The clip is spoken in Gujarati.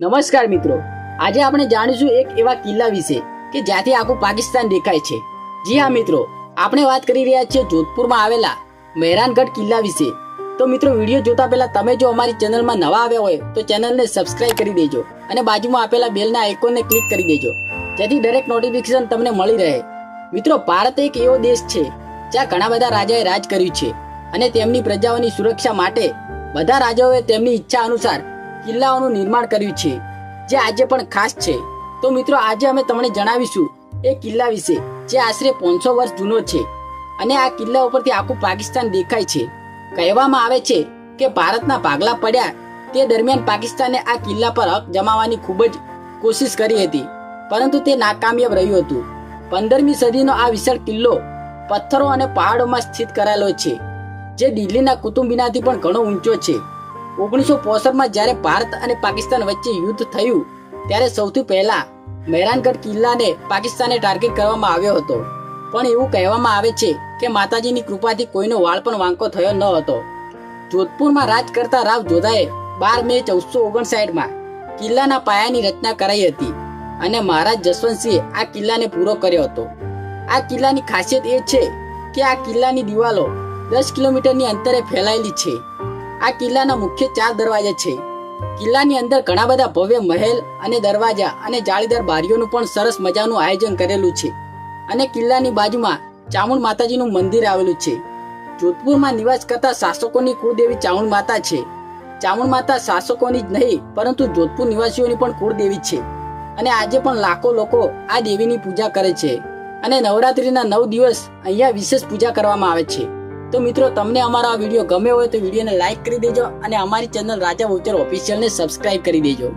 નમસ્કાર મિત્રો. આજે આપણે જાણીશું એક એવા કિલ્લા વિશે કે જ્યાંથી આખું પાકિસ્તાન દેખાય છે. જી હા મિત્રો, આપણે વાત કરી રહ્યા છીએ જોધપુરમાં આવેલા મહેરાનગઢ કિલ્લા વિશે. તો મિત્રો, વીડિયો જોતા પહેલા તમે જો અમારી ચેનલમાં નવા આવ્યા હોય, તો ચેનલને સબસ્ક્રાઇબ કરી દેજો અને બાજુમાં આપેલા બેલના આઇકોનને ક્લિક કરી દેજો. જેથી દરેક નોટિફિકેશન તમને મળી રહે. મિત્રો, ભારત એક એવો દેશ છે, જ્યાં ઘણા બધા રાજાએ રાજ કર્યું છે અને તેમની પ્રજાઓની સુરક્ષા માટે બધા રાજાઓએ તેમની ઈચ્છા અનુસાર કિલ્લાઓનું નિર્માણ કર્યું છે, જે આજે પણ ખાસ છે. તો મિત્રો, આજે અમે તમને જણાવીશું એ કિલ્લા વિશે, જે આશરે પાંચસો વર્ષ જૂનો છે અને આ કિલ્લા ઉપરથી આખું પાકિસ્તાન દેખાય છે. કહેવામાં આવે છે કે ભારતના ભાગલા પડ્યા તે દરમિયાન પાકિસ્તાને આ કિલ્લા પર હક જમાવવાની ખૂબ જ કોશિશ કરી હતી, પરંતુ તે નાકામયાબ રહ્યું હતું. પંદરમી સદીનો આ વિશાળ કિલ્લો પથ્થરો અને પહાડોમાં સ્થિત કરાયેલો છે, જે દિલ્હીના કુતુબ મિનારથી પણ ઘણો ઊંચો છે. ઓગણીસો પોસઠમાં જ્યારે ભારત અને પાકિસ્તાન વચ્ચે યુદ્ધ થયું, ત્યારે સૌથી પહેલા મહેરાનગઢ કિલ્લાને પાકિસ્તાને ટાર્ગેટ કરવામાં આવ્યો હતો. પણ એવું કહેવામાં આવે છે કે માતાજીની કૃપાથી કોઈનો વાળ પણ વાંકો થયો ન હતો. જોધપુરમાં રાજ કરતા રાવ જોધાએ બાર મે ચૌદસો ઓગણસાઠમાં કિલ્લાના પાયાની રચના કરાઈ હતી અને મહારાજ જસવંતસિંહે આ કિલ્લાને પૂરો કર્યો હતો. આ કિલ્લાની ખાસિયત એ છે કે આ કિલ્લાની દિવાલો દસ કિલોમીટરની અંતરે ફેલાયેલી છે. આ કિલ્લાના મુખ્ય ચાર દરવાજા છે. કિલ્લાની અંદર ઘણા બધા ભવ્ય મહેલ અને દરવાજા અને જાળીદાર બારીઓનું પણ સરસ મજાનું આયોજન કરેલું છે અને કિલ્લાની બાજુમાં ચામુંડ માતાજીનું મંદિર આવેલું છે. જોધપુરમાં નિવાસ કરતા શાસકોની કુળદેવી ચામુંડ માતા છે. ચામુંડ માતા શાસકોની જ નહીં, પરંતુ જોધપુર નિવાસીઓની પણ કુળદેવી છે અને આજે પણ લાખો લોકો આ દેવીની પૂજા કરે છે અને નવરાત્રીના નવ દિવસ અહીંયા વિશેષ પૂજા કરવામાં આવે છે. તો મિત્રો, તમને અમારો આ વીડિયો ગમ્યો હોય તો વિડીયોને લાઈક કરી દેજો અને અમારી ચેનલ રાજા વોચર ઓફિશિયલને સબસ્ક્રાઇબ કરી દેજો.